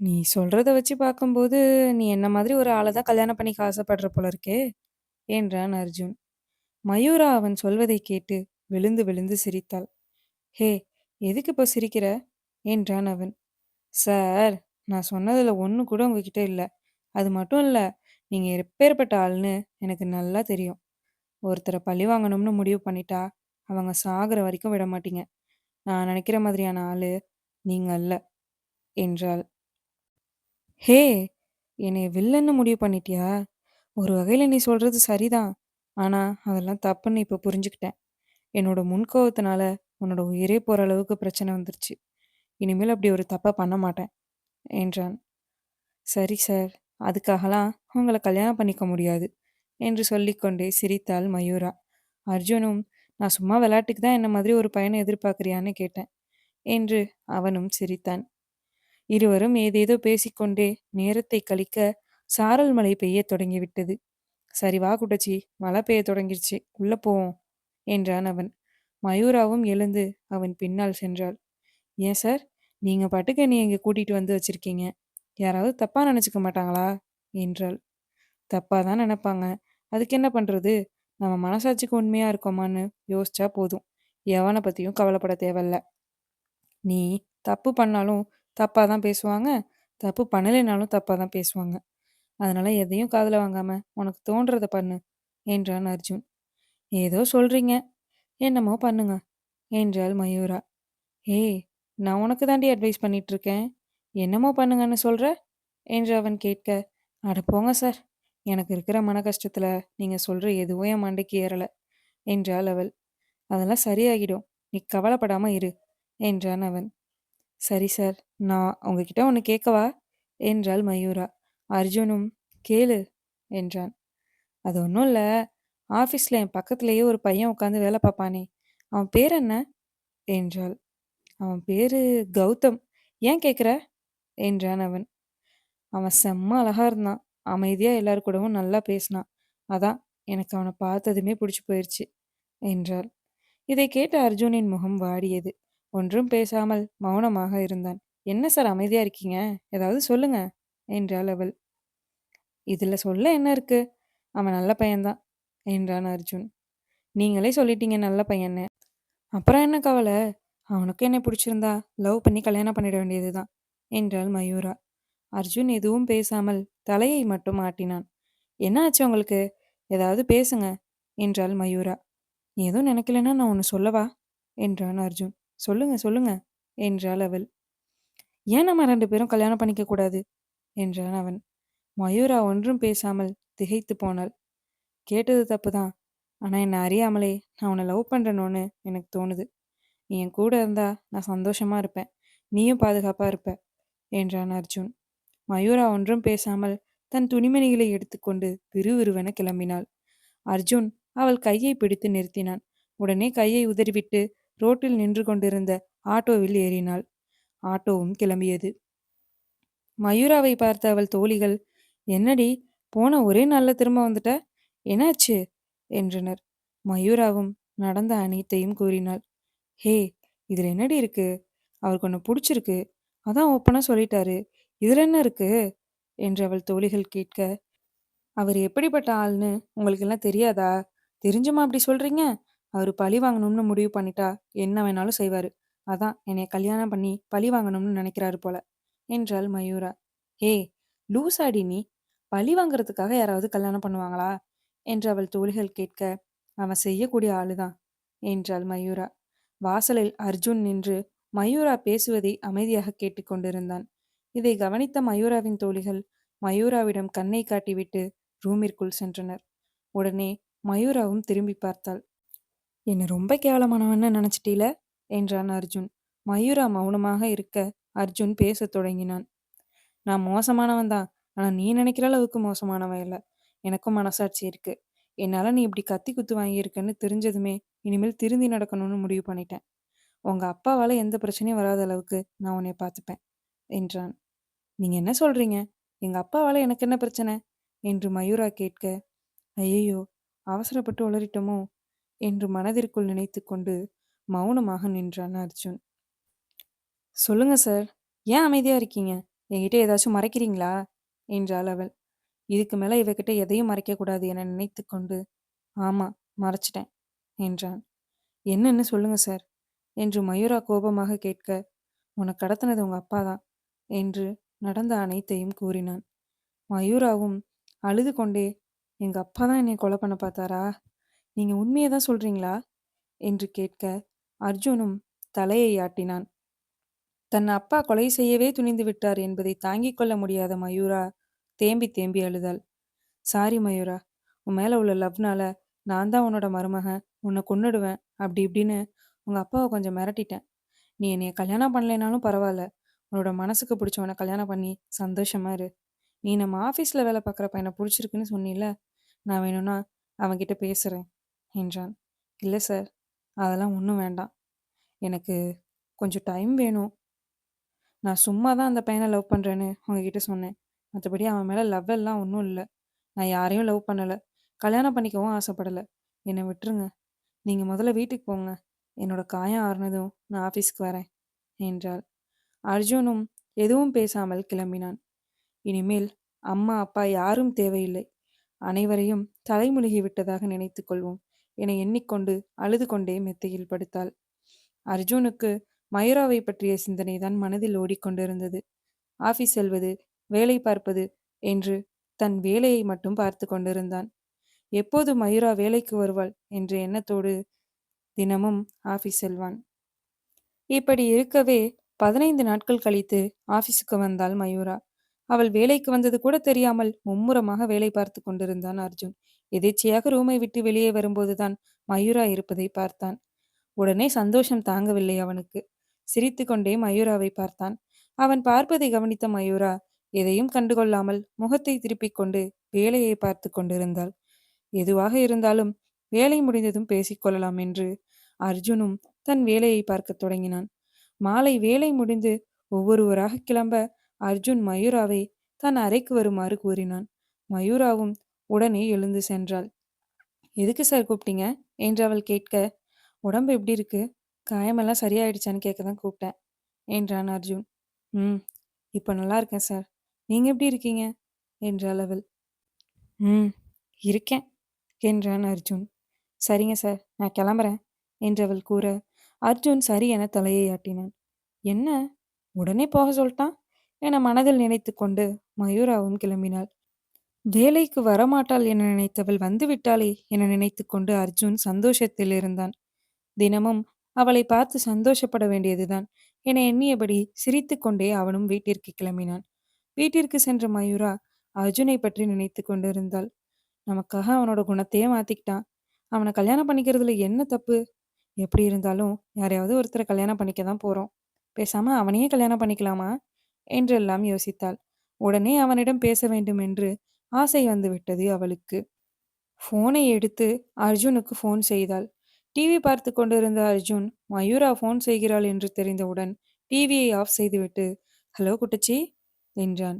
நீ சொல்றத வச்சு பார்க்கும்போது, நீ என்ன மாதிரி ஒரு ஆள தான் கல்யாணம் பண்ணிக்க ஆசைப்படுற போல இருக்கே! என்றான் அர்ஜுன். மயூரா அவன் சொல்வதைக் கேட்டு விழுந்து விழுந்து சிரித்தாள். ஹே! எதுக்கு இப்போ சிரிக்கிற? என்றான் அவன். சார், நான் சொன்னதுல ஒண்ணு கூட உங்ககிட்ட இல்ல. அது மட்டும் இல்ல, நீங்க எப்பேர்ப்பட்ட ஆள்னு எனக்கு நல்லா தெரியும். ஒருத்தர பழிவாங்கணும்னு முடிவு பண்ணிட்டா, அவங்க சாகுற வரைக்கும் விட மாட்டீங்க. நான் நினைக்கிற மாதிரியான ஆளு நீங்க அல்ல, என்றாள். ஹே! என்னைய வில்லன்னு முடிவு பண்ணிட்டியா? ஒரு வகையில நீ சொல்றது சரிதான். ஆனா, அதெல்லாம் தப்புன்னு இப்ப புரிஞ்சுக்கிட்டேன். என்னோட முன்கோவத்தினால உன்னோட உயிரே போற அளவுக்கு பிரச்சனை வந்துருச்சு. இனிமேல் அப்படி ஒரு தப்ப பண்ண மாட்டேன், என்றான். சரி சார், அதுக்காகலாம் உங்கள கல்யாணம் பண்ணிக்க முடியாது, என்று சொல்லிக்கொண்டே சிரித்தாள் மயூரா. அர்ஜுனும், நான் சும்மா விளையாட்டுக்கு தான் என்ன மாதிரி ஒரு பையனை எதிர்பார்க்கிறியான்னு கேட்டேன், என்று அவனும் சிரித்தான். இருவரும் ஏதேதோ பேசிக்கொண்டே நேரத்தை கழிக்க சாரல் மழை பெய்யத் தொடங்கிவிட்டது. சரி வா குட்டச்சி, மழை பெய்யத் தொடங்கிடுச்சு உள்ள போவோம், என்றான் அவன். மயூராவும் எழுந்து அவன் பின்னால் சென்றாள். ஏன் சார், நீங்க பாட்டுக்கு என்னை இங்க கூட்டிட்டு வந்து வச்சிருக்கீங்க. யாராவது தப்பா நினைச்சுக்க மாட்டாங்களா? என்றாள். தப்பா தான் நினைப்பாங்க. அதுக்கு என்ன பண்றது? நம்ம மனசாட்சிக்கு உண்மையா இருக்கோமான்னு யோசிச்சா போதும். எவனை பத்தியும் கவலைப்பட தேவையில்ல. நீ தப்பு பண்ணாலும் தப்பாக தான் பேசுவாங்க. தப்பு பண்ணலைனாலும் தப்பாக தான் பேசுவாங்க. அதனால எதையும் காதில் வாங்காம உனக்கு தோன்றத பண்ணு, என்றான் அர்ஜுன். ஏதோ சொல்றீங்க. என்னமோ பண்ணுங்க, என்றாள் மயூரா. ஏய், நான் உனக்கு தாண்டி அட்வைஸ் பண்ணிட்டு இருக்கேன். என்னமோ பண்ணுங்கன்னு சொல்ற? என்று அவன் கேட்க, அட போங்க சார். எனக்கு இருக்கிற மன கஷ்டத்துல நீங்க சொல்ற எதுவும் என் மண்டைக்கு ஏறல, என்றாள் அவள். அதெல்லாம் சரியாகிடும். நீ கவலைப்படாம இரு, என்றான் அவன். சரி சார், நான் உங்ககிட்ட ஒன்று கேட்கவா? என்றாள் மயூரா. அர்ஜுனும், கேளு, என்றான். அது ஒன்றும் இல்லை. ஆஃபீஸில் என் பக்கத்துலேயே ஒரு பையன் உட்காந்து வேலை பார்ப்பானே, அவன் பேர் என்ன? என்றாள். அவன் பேரு கௌதம். ஏன் கேட்குற? என்றான் அவன். அவன் செம்ம அழகா இருந்தான். அமைதியா எல்லார் கூடவும் நல்லா பேசினான். அதான் எனக்கு அவனை பார்த்ததுமே பிடிச்சி போயிருச்சு, என்றாள். இதை கேட்ட அர்ஜுனின் முகம் வாடியது. ஒன்றும் பேசாமல் மௌனமாக இருந்தான். என்ன சார் அமைதியா இருக்கீங்க? ஏதாவது சொல்லுங்க, என்றாள் அவள். இதுல சொல்ல என்ன இருக்கு? அவன் நல்ல பையன்தான், என்றான் அர்ஜுன். நீங்களே சொல்லிட்டீங்க நல்ல பையன்னு. அப்புறம் என்ன கவலை? அவனுக்கு என்னை பிடிச்சிருந்தா லவ் பண்ணி கல்யாணம் பண்ணிட வேண்டியதுதான், என்றாள் மயூரா. அர்ஜுன் எதுவும் பேசாமல் தலையை மட்டும் ஆட்டினான். என்ன ஆச்சு உங்களுக்கு? ஏதாவது பேசுங்க, என்றாள் மயூரா. நீ எதுவும் நினைக்கலன்னா நான் ஒன்று சொல்லவா? என்றான் அர்ஜுன். சொல்லுங்க சொல்லுங்க, என்றாள் அவள். ஏன் நம்ம ரெண்டு பேரும் கல்யாணம் பண்ணிக்க கூடாது? என்றான் அவன். மயூரா ஒன்றும் பேசாமல் திகைத்து போனாள். கேட்டது தப்புதான். ஆனா என்னை அறியாமலே நான் உன்னை லவ் பண்றேனோன்னு எனக்கு தோணுது. நீ என் கூட இருந்தா நான் சந்தோஷமா இருப்பேன். நீயும் பாதுகாப்பா இருப்ப, என்றான் அர்ஜுன். மயூரா ஒன்றும் பேசாமல் தன் துணிமணிகளை எடுத்துக்கொண்டு விறுவிறுவென கிளம்பினாள். அர்ஜுன் அவள் கையை பிடித்து நிறுத்தினான். உடனே கையை உதறிவிட்டு ரோட்டில் நின்று கொண்டிருந்த ஆட்டோவில் ஏறினாள். ஆட்டோவும் கிளம்பியது. மயூராவை பார்த்த அவள் தோழிகள், என்னடி போன ஒரே நல்ல திரும்ப வந்துட்ட? என்னாச்சு? என்றனர். மயூராவும் நடந்த அனைத்தையும் கூறினாள். ஹே, இதுல என்னடி இருக்கு? அவருக்கு ஒன்று பிடிச்சிருக்கு அதான் ஒப்பனா சொல்லிட்டாரு. இதுல என்ன இருக்கு? என்று அவள் தோழிகள் கேட்க, அவர் எப்படிப்பட்ட ஆள்னு உங்களுக்கு எல்லாம் தெரியாதா? தெரிஞ்சுமா அப்படி சொல்றீங்க? அவர் பழி வாங்கணும்னு முடிவு பண்ணிட்டா என்ன வேணாலும் செய்வாரு. அதான் என்னைய கல்யாணம் பண்ணி பழி வாங்கணும்னு நினைக்கிறாரு போல, என்றாள் மயூரா. ஏய், லூசாடி நீ? பழி வாங்குறதுக்காக யாராவது கல்யாணம் பண்ணுவாங்களா? என்று அவள் தோழிகள் கேட்க, அவன் செய்யக்கூடிய ஆளுதான், என்றாள் மயூரா. வாசலில் அர்ஜுன் நின்று மயூரா பேசுவதை அமைதியாக கேட்டுக்கொண்டிருந்தான். இதை கவனித்த மயூராவின் தோழிகள் மயூராவிடம் கண்ணை காட்டிவிட்டு ரூமிற்குள் சென்றனர். உடனே மயூராவும் திரும்பி பார்த்தாள். என்ன ரொம்ப கேவலமானவன்னு நினைச்சிட்டீல? என்றான் அர்ஜுன். மயூரா மௌனமாக இருக்க அர்ஜுன் பேசத் தொடங்கினான். நான் மோசமானவன் தான். ஆனா நீ நினைக்கிற அளவுக்கு மோசமானவன் இல்லை எனக்கும் மனசாட்சி இருக்கு. என்னால நீ இப்படி கத்தி குத்து வாங்கியிருக்கன்னு தெரிஞ்சதுமே இனிமேல் திருந்தி நடக்கணும்னு முடிவு பண்ணிட்டேன். உங்க அப்பாவால எந்த பிரச்சனையும் வராத அளவுக்கு நான் உன்னை பார்த்துப்பேன், என்றான். நீங்க என்ன சொல்றீங்க? எங்க அப்பாவால எனக்கு என்ன பிரச்சனை? என்று மயூரா கேட்க, ஐயையோ அவசரப்பட்டு உளறிட்டோமோ என்று மனதிற்குள் நினைத்துக்கொண்டு மௌனமாக நின்றான் அர்ஜுன். சொல்லுங்க சார். ஏன் அமைதியா இருக்கீங்க? என்கிட்ட ஏதாச்சும் மறைக்கிறீங்களா என்றாள் அவள் இதுக்கு மேலே இவகிட்ட எதையும் மறைக்கக்கூடாது என நினைத்து கொண்டு ஆமாம் மறைச்சிட்டேன் என்றான் என்னன்னு சொல்லுங்க சார் என்று மயூரா கோபமாக கேட்க உனக்கு கடத்தினது உங்க அப்பா தான் என்று நடந்த அனைத்தையும் கூறினான் மயூராவும் அழுது கொண்டே எங்க அப்பா தான் என்னை கொலை பண்ண பார்த்தாரா நீங்க உண்மையை தான் சொல்றீங்களா என்று கேட்க அர்ஜுனும் தலையை ஆட்டினான். தன் அப்பா கொலை செய்யவே துணிந்து விட்டார் என்பதை தாங்கிக் கொள்ள முடியாத மயூரா தேம்பி தேம்பி அழுதாள். சாரி மயூரா உன் மேலே உள்ள லவ்னால நான் தான் உன்னோட மருமகன் உன்னை கொன்னுடுவேன் அப்படி இப்படின்னு உங்கள் அப்பாவை கொஞ்சம் மிரட்டிட்டேன். நீ என்னைய கல்யாணம் பண்ணலைனாலும் பரவாயில்ல உன்னோட மனசுக்கு பிடிச்சவனை கல்யாணம் பண்ணி சந்தோஷமா இரு. நீ நம்ம ஆஃபீஸில் வேலை பார்க்குற பையனை பிடிச்சிருக்குன்னு சொன்னில நான் வேணும்னா அவன்கிட்ட பேசுகிறேன் என்றான். இல்லை சார் அதெல்லாம் ஒன்றும் வேண்டாம். எனக்கு கொஞ்சம் டைம் வேணும். நான் சும்மா தான் அந்த பையனை லவ் பண்ணுறேன்னு உங்ககிட்ட சொன்னேன். மற்றபடி அவன் மேலே லவ் எல்லாம் ஒன்றும் இல்லை. நான் யாரையும் லவ் பண்ணலை. கல்யாணம் பண்ணிக்கவும் ஆசைப்படலை. என்னை விட்டுருங்க. நீங்கள் முதல்ல வீட்டுக்கு போங்க. என்னோட காயம் ஆறுனதும் நான் ஆஃபீஸ்க்கு வரேன் என்றாள். அர்ஜுனும் எதுவும் பேசாமல் கிளம்பினான். இனிமேல் அம்மா அப்பா யாரும் தேவையில்லை. அனைவரையும் தலைமுழுகி விட்டதாக நினைத்து கொள்வோம். என எண்ணிக்கொண்டு அழுது கொண்டே மெத்தையில் படுத்தாள். அர்ஜுனுக்கு மயூராவை பற்றிய சிந்தனைதான் மனதில் ஓடிக்கொண்டிருந்தது. ஆஃபீஸ் செல்வது வேலை பார்ப்பது என்று தன் வேலையை மட்டும் பார்த்து கொண்டிருந்தான். எப்போது மயூரா வேலைக்கு வருவாள் என்ற எண்ணத்தோடு தினமும் ஆஃபீஸ் செல்வான். இப்படி இருக்கவே பதினைந்து நாட்கள் கழித்து ஆஃபீஸுக்கு வந்தாள் மயூரா. அவள் வேலைக்கு வந்தது கூட தெரியாமல் மும்முரமாக வேலை பார்த்து கொண்டிருந்தான் அர்ஜுன். எதேச்சையாக ரூமை விட்டு வெளியே வரும்போதுதான் மயூரா இருப்பதை பார்த்தான். உடனே சந்தோஷம் தாங்கவில்லை அவனுக்கு. சிரித்து கொண்டே மயூராவை பார்த்தான். அவன் பார்ப்பதை கவனித்த மயூரா எதையும் கண்டுகொள்ளாமல் முகத்தை திருப்பிக் கொண்டு வேலையை பார்த்து கொண்டிருந்தாள். எதுவாக இருந்தாலும் வேலை முடிந்ததும் பேசிக்கொள்ளலாம் என்று அர்ஜுனும் தன் வேலையை பார்க்கத் தொடங்கினான். மாலை வேலை முடிந்து ஒவ்வொருவராக கிளம்ப அர்ஜுன் மயூராவை தன் அறைக்கு வருமாறு கூறினான். மயூராவும் உடனே எழுந்து சென்றாள். எதுக்கு சார் கூப்பிட்டீங்க? என்று அவள் கேட்க உடம்பு எப்படி இருக்கு? காயமெல்லாம் சரியாயிடுச்சான்னு கேட்க தான் கூப்பிட்டேன் என்றான் அர்ஜுன். ம் இப்போ நல்லா இருக்கேன் சார் நீங்கள் எப்படி இருக்கீங்க? என்றாள் அவள். ம் இருக்கேன் என்றான் அர்ஜுன். சரிங்க சார் நான் கிளம்புறேன் என்றவள் கூற அர்ஜுன் சரி என தலையை ஆட்டினான். என்ன? உடனே போக சொல்லிட்டான்? என மனதில் நினைத்து கொண்டு மயூராவும் கிளம்பினாள். வேலைக்கு வரமாட்டாள் என நினைத்தவள் வந்துவிட்டாளே என நினைத்து கொண்டு அர்ஜுன் சந்தோஷத்தில் இருந்தான். தினமும் அவளை பார்த்து சந்தோஷப்பட வேண்டியதுதான் என எண்ணியபடி சிரித்து கொண்டே அவனும் வீட்டிற்கு கிளம்பினான். வீட்டிற்கு சென்ற மயூரா அர்ஜுனை பற்றி நினைத்து கொண்டிருந்தாள். நமக்காக அவனோட குணத்தையே மாத்திக்கிட்டான். அவனை கல்யாணம் பண்ணிக்கிறதுல என்ன தப்பு? எப்படி இருந்தாலும் யாரையாவது ஒருத்தரை கல்யாணம் பண்ணிக்க தான் போறோம். பேசாம அவனையே கல்யாணம் பண்ணிக்கலாமா? என்றெல்லாம் யோசித்தாள். உடனே அவனிடம் பேச வேண்டும் என்று ஆசை வந்துவிட்டது அவளுக்கு. ஃபோனை எடுத்து அர்ஜுனுக்கு ஃபோன் செய்தாள். டிவி பார்த்து கொண்டிருந்த அர்ஜுன் மயூரா ஃபோன் செய்கிறாள் என்று தெரிந்தவுடன் டிவியை ஆஃப் செய்துவிட்டு ஹலோ குட்டச்சி என்றான்.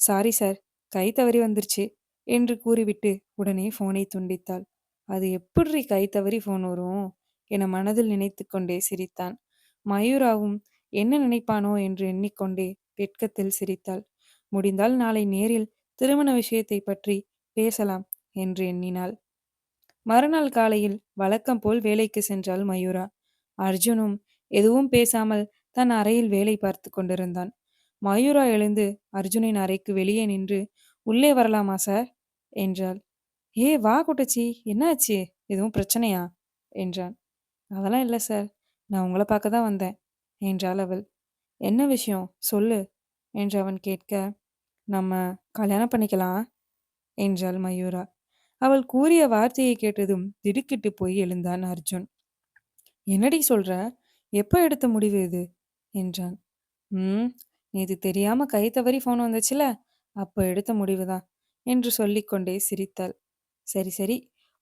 சாரி சார் கை தவறி வந்துருச்சு என்று கூறிவிட்டு உடனே ஃபோனை துண்டித்தாள். அது எப்படி கை தவறி ஃபோன் வரும்? என மனதில் நினைத்து கொண்டே சிரித்தான். மயூராவும் என்ன நினைப்பானோ? என்று எண்ணிக்கொண்டே வெட்கத்தில் சிரித்தாள். முடிந்தால் நாளை நேரில் திருமண விஷயத்தை பற்றி பேசலாம் என்று எண்ணினாள். மறுநாள் காலையில் வழக்கம் போல் வேலைக்கு சென்றாள் மயூரா. அர்ஜுனும் எதுவும் பேசாமல் தன் அறையில் வேலை பார்த்து கொண்டிருந்தான். மயூரா எழுந்து அர்ஜுனின் அறைக்கு வெளியே நின்று உள்ளே வரலாமா சார்? என்றாள். ஏ வா குட்டச்சி. என்னாச்சு? எதுவும் பிரச்சனையா? என்றான். அதெல்லாம் இல்லை சார். நான் உங்களை பார்க்க தான் வந்தேன் என்றாள் அவள். என்ன விஷயம்? சொல்லு என்று அவன் கேட்க நம்ம கல்யாணம் பண்ணிக்கலாம் என்றாள் மயூரா. அவள் கூறிய வார்த்தையை கேட்டதும் திடுக்கிட்டு போய் எழுந்தான் அர்ஜுன். என்னடி சொல்ற? எப்போ எடுத்த முடிவு இது? என்றான். ம் இது தெரியாம கை தவறி ஃபோன் வந்துச்சுல அப்போ எடுத்த முடிவு தான் என்று சொல்லிக்கொண்டே சிரித்தாள். சரி சரி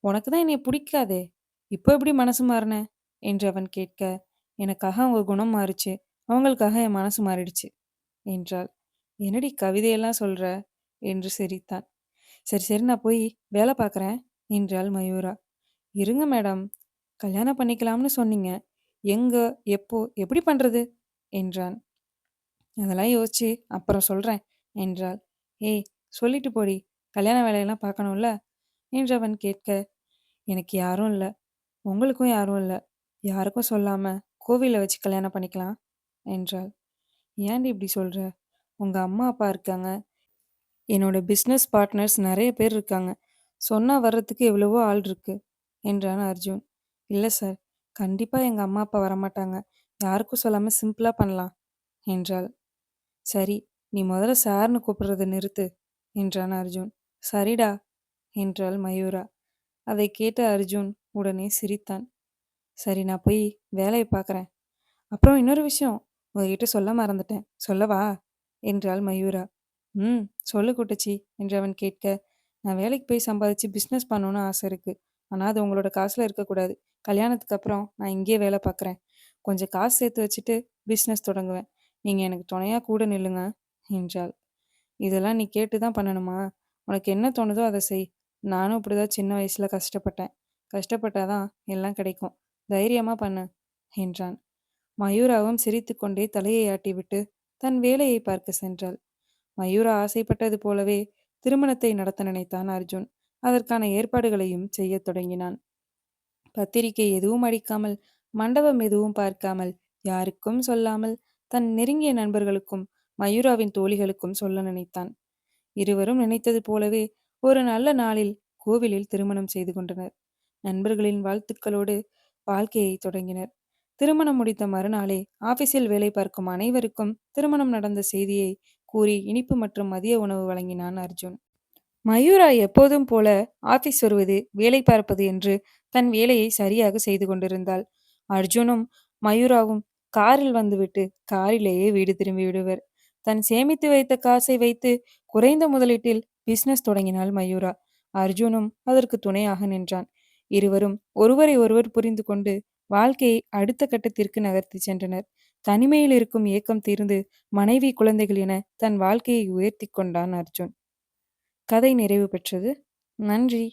உனக்கு தான் என்னை பிடிக்காதே இப்போ எப்படி மனசு மாறின? என்று அவன் கேட்க எனக்காக அவங்க குணம் மாறுச்சு அவங்களுக்காக என் மனசு மாறிடுச்சு என்றாள். என்னடி கவிதையெல்லாம் சொல்ற? என்று சிரித்தான் சரி சரி நான் போய் வேலை பார்க்குறேன் என்றாள் மயூரா. இருங்க மேடம் கல்யாணம் பண்ணிக்கலாம்னு சொன்னீங்க. எங்க எப்போ எப்படி பண்றது? என்றான். அதெல்லாம் யோசிச்சு அப்புறம் சொல்றேன் என்றாள். ஏய் சொல்லிட்டு போடி கல்யாண வேலையெல்லாம் பார்க்கணும்ல? என்றவன் கேட்க. எனக்கு யாரும் இல்லை. உங்களுக்கும் யாரும் இல்லை. யாருக்கும் சொல்லாம கோவிலை வச்சு கல்யாணம் பண்ணிக்கலாம் என்றாள். ஏன்டி இப்படி சொல்ற? உங்க அம்மா அப்பா இருக்காங்க. என்னோட பிஸ்னஸ் பார்ட்னர்ஸ் நிறைய பேர் இருக்காங்க. சொன்னா வர்றதுக்கு எவ்வளவோ ஆள் இருக்கு என்றான் அர்ஜுன். இல்லை சார் கண்டிப்பாக எங்கள் அம்மா அப்பா வரமாட்டாங்க. யாருக்கும் சொல்லாமல் சிம்பிளாக பண்ணலாம் என்றாள். சரி நீ முதல்ல சார்னு கூப்பிடுறத நிறுத்து என்றான் அர்ஜுன். சரிடா என்றாள் மயூரா. அதை கேட்ட அர்ஜுன் உடனே சிரித்தான். சரி நான் போய் வேலையை பார்க்குறேன் அப்புறம் இன்னொரு விஷயம் உங்ககிட்ட சொல்ல மறந்துட்டேன். சொல்லவா என்றாள் மயூரா. ம் சொல்லு குட்டச்சி என்று அவன் கேட்க. நான் வேலைக்கு போய் சம்பாதிச்சு பிஸ்னஸ் பண்ணணும்னு ஆசை இருக்குது ஆனால் அது உங்களோட காசில் இருக்கக்கூடாது கல்யாணத்துக்கு அப்புறம் நான் இங்கேயே வேலை பார்க்குறேன் கொஞ்சம் காசு சேர்த்து வச்சுட்டு பிஸ்னஸ் தொடங்குவேன். நீங்கள் எனக்கு துணையாக கூட நில்லுங்க என்றாள். இதெல்லாம் நீ கேட்டு தான் பண்ணணுமா? உனக்கு என்ன தோணுதோ அதை செய். நானும் இப்படிதான் சின்ன வயசில் கஷ்டப்பட்டேன். கஷ்டப்பட்டாதான் எல்லாம் கிடைக்கும். தைரியமாக பண்ணு என்றான். மயூராவும் சிரித்துக்கொண்டே தலையை ஆட்டிவிட்டு தன் வேலையை பார்க்க சென்றாள். மயூரா ஆசைப்பட்டது போலவே திருமணத்தை நடத்த நினைத்தான் அர்ஜுன். அதற்கான ஏற்பாடுகளையும் செய்யத் தொடங்கினான். பத்திரிகை எதுவும் அடிக்காமல் மண்டபம் எதுவும் பார்க்காமல் யாருக்கும் சொல்லாமல் தன் நெருங்கிய நண்பர்களுக்கும் மயூராவின் தோழிகளுக்கும் சொல்ல நினைத்தான். இருவரும் நினைத்தது போலவே ஒரு நல்ல நாளில் கோவிலில் திருமணம் செய்து கொண்டனர். நண்பர்களின் வாழ்த்துக்களோடு வாழ்க்கையை தொடங்கினர். திருமணம் முடித்த மறுநாளே ஆபீஸில் வேலை பார்க்கும் அனைவருக்கும் திருமணம் நடந்த செய்தியை கூறி இனிப்பு மற்றும் மதிய உணவு வழங்கினான் அர்ஜுன். மயூரா எப்போதும் போல ஆபீஸ் வருவது வேலை பார்ப்பது என்று தன் வேலையை சரியாக செய்து கொண்டிருந்தாள். அர்ஜுனும் மயூராவும் காரில் வந்துவிட்டு காரிலேயே வீடு திரும்பி விடுவர். தன் சேமித்து வைத்த காசை வைத்து குறைந்த முதலீட்டில் பிசினஸ் தொடங்கினாள் மயூரா. அர்ஜுனும் அதற்கு துணையாக நின்றான். இருவரும் ஒருவரை ஒருவர் புரிந்து கொண்டு வாழ்க்கையை அடுத்த கட்டத்திற்கு நகர்த்தி சென்றனர். தனிமையில் இருக்கும் ஏக்கம் தீர்ந்து மனைவி குழந்தைகள் என தன் வாழ்க்கையை உயர்த்தி கொண்டான் அர்ஜுன். கதை நிறைவு பெற்றது. நன்றி.